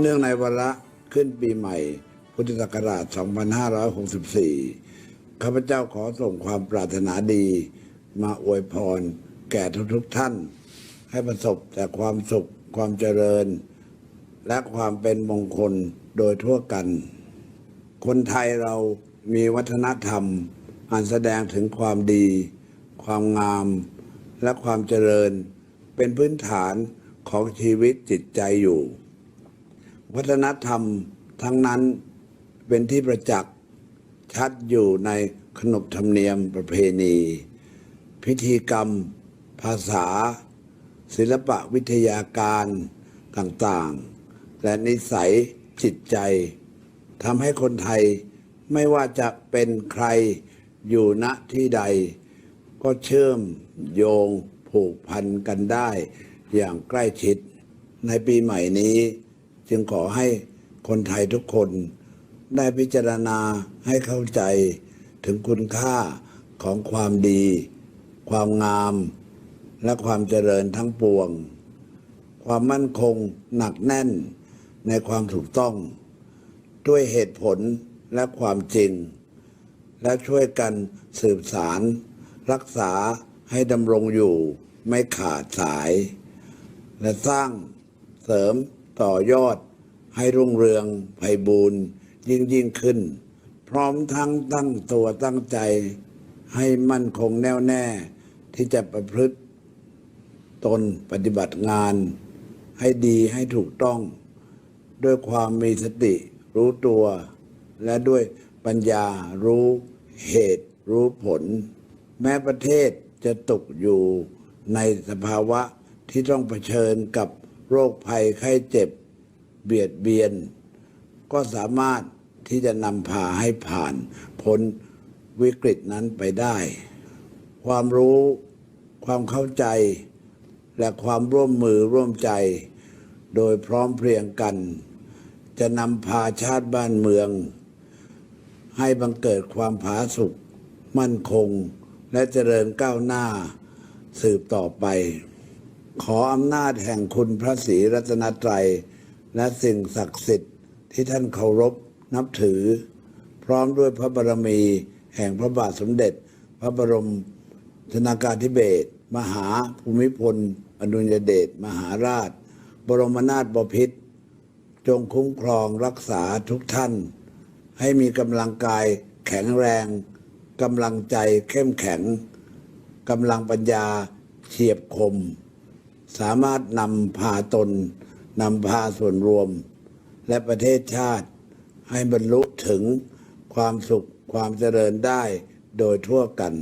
เนื่องในวาระขึ้นปีใหม่ พุทธศักราช 2564 ข้าพเจ้าขอส่งความปรารถนาดี มาอวยพร แก่ทุกๆท่าน ให้ประสบแต่ความสุขความเจริญ และความเป็นมงคลโดยทั่วกัน คนไทยเรามีวัฒนธรรม อันแสดงถึงความดี ความงาม และความเจริญ เป็นพื้นฐานของชีวิตจิตใจอยู่ วัฒนธรรมทั้งนั้นเป็นที่ประจักษ์ชัดอยู่ในขนบธรรมเนียมประเพณี พิธีกรรม ภาษา ศิลปะวิทยาการต่างๆ และนิสัยจิตใจทำให้คนไทยไม่ว่าจะเป็นใครอยู่ณที่ใด ก็เชื่อมโยงผูกพันกันได้อย่างใกล้ชิดในปีใหม่นี้ จึงขอให้คนไทยทุกคนได้พิจารณาให้เข้าใจถึงคุณค่าของความดี ความงาม และความเจริญทั้งปวง ความมั่นคงหนักแน่นในความถูกต้อง ด้วยเหตุผลและความจริง และช่วยกันสืบสาร รักษาให้ดำรงอยู่ไม่ขาดสาย และสร้างเสริม ต่อยอดให้รุ่งเรืองไพบูรณ์ยิ่งยิ่งขึ้น พร้อมทั้งตั้งตัวตั้งใจ ให้มั่นคงแน่วแน่ ที่จะประพฤติตนปฏิบัติงาน ให้ดีให้ถูกต้อง ด้วยความมีสติ รู้ตัว และด้วยปัญญารู้เหตุ รู้ผล แม้ประเทศจะตกอยู่ในสภาวะที่ต้องเผชิญกับ โรคภัยไข้เจ็บ เบียดเบียน ก็สามารถที่จะนำพาให้ผ่านพ้นวิกฤตนั้นไปได้ ความรู้ความเข้าใจ และความร่วมมือร่วมใจ โดยพร้อมเพรียงกัน จะนำพาชาติบ้านเมือง ให้บังเกิดความผาสุกมั่นคง และเจริญก้าวหน้าสืบต่อไป ขออำนาจแห่งคุณพระศรีรัตนตรัย และสิ่งศักดิ์สิทธิ์ที่ท่านเคารพนับถือ พร้อมด้วยพระบารมีแห่งพระบาทสมเด็จ พระบรมชนากาธิเบศรมหาภูมิพล อดุลยเดชมหาราช บรมนาถบพิตรจงคุ้มครองรักษาทุกท่าน ให้มีกำลังกายแข็งแรงกำลังใจเข้มแข็งกำลังปัญญาเฉียบคม สามารถนำพาตนนำพาส่วนรวม และประเทศชาติ ให้บรรลุถึงความสุขความเจริญได้โดยทั่วกัน